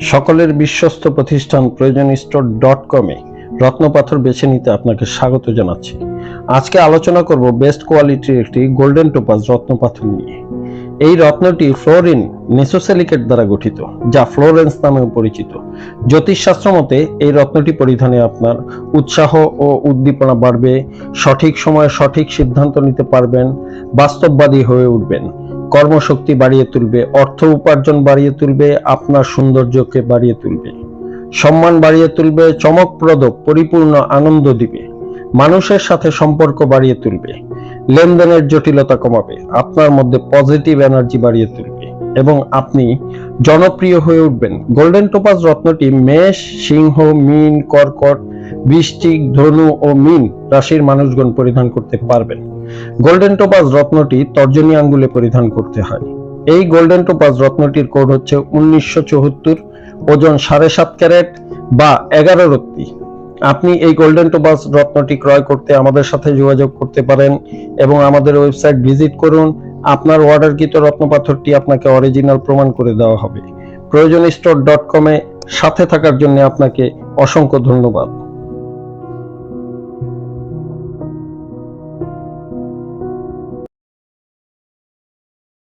সকলের বিশ্বস্ত প্রতিষ্ঠান প্রয়োজন স্টোর ডট কমে রত্নপাথর বেছে নিতে আপনাকে স্বাগত জানাচ্ছি। আজকে আলোচনা করব বেস্ট কোয়ালিটির একটি গোল্ডেন টোপাজ রত্নপাথর নিয়ে। এই রত্নটি ফ্লোরিন নেসোসেলিকেট দ্বারা গঠিত, যা ফ্লোরেন্স নামেও পরিচিত। জ্যোতিষশাস্ত্র মতে, এই রত্নটি পরিধানে আপনার উৎসাহ ও উদ্দীপনা বাড়বে, সঠিক সময়ে সঠিক সিদ্ধান্ত নিতে পারবেন, বাস্তববাদী হয়ে উঠবেন। কর্মশক্তি বাড়িয়ে তুলবে, অর্থ উপার্জন বাড়িয়ে তুলবে, আপনার সৌন্দর্যকে বাড়িয়ে তুলবে। সম্মান বাড়িয়ে তুলবে, চমকপ্রদ, পরিপূর্ণ আনন্দ দিবে। মানুষের সাথে সম্পর্ক বাড়িয়ে তুলবে। লেনদেনের জটিলতা কমাবে, আপনার মধ্যে পজিটিভ এনার্জি বাড়িয়ে তুলবে এবং আপনি জনপ্রিয় হয়ে উঠবেন। গোল্ডেন টোপাস রত্নটি মেষ, সিংহ, মিন, কর্কট, বৃশ্চিক, ধনু ও মিন রাশির মানুষগণ পরিধান করতে পারবেন। গোল্ডেন টোপাজ রত্নটি তর্জনী আঙ্গুলে পরিধান করতে হয়। এই গোল্ডেন টোপাজ রত্নটির কোড হচ্ছে উনিশশো ওজন সাড়ে সাত ক্যারেট বা এগারো রত্তি। আপনি এই গোল্ডেন টোপাজ রত্নটি ক্রয় করতে আমাদের সাথে যোগাযোগ করতে পারেন এবং আমাদের ওয়েবসাইট ভিজিট করুন। আপনার অর্ডারকৃত রত্নপাথরটি আপনাকে অরিজিনাল প্রমাণ করে দেওয়া হবে। প্রয়োজন স্টোর ডট কমে সাথে থাকার জন্য আপনাকে অসংখ্য ধন্যবাদ।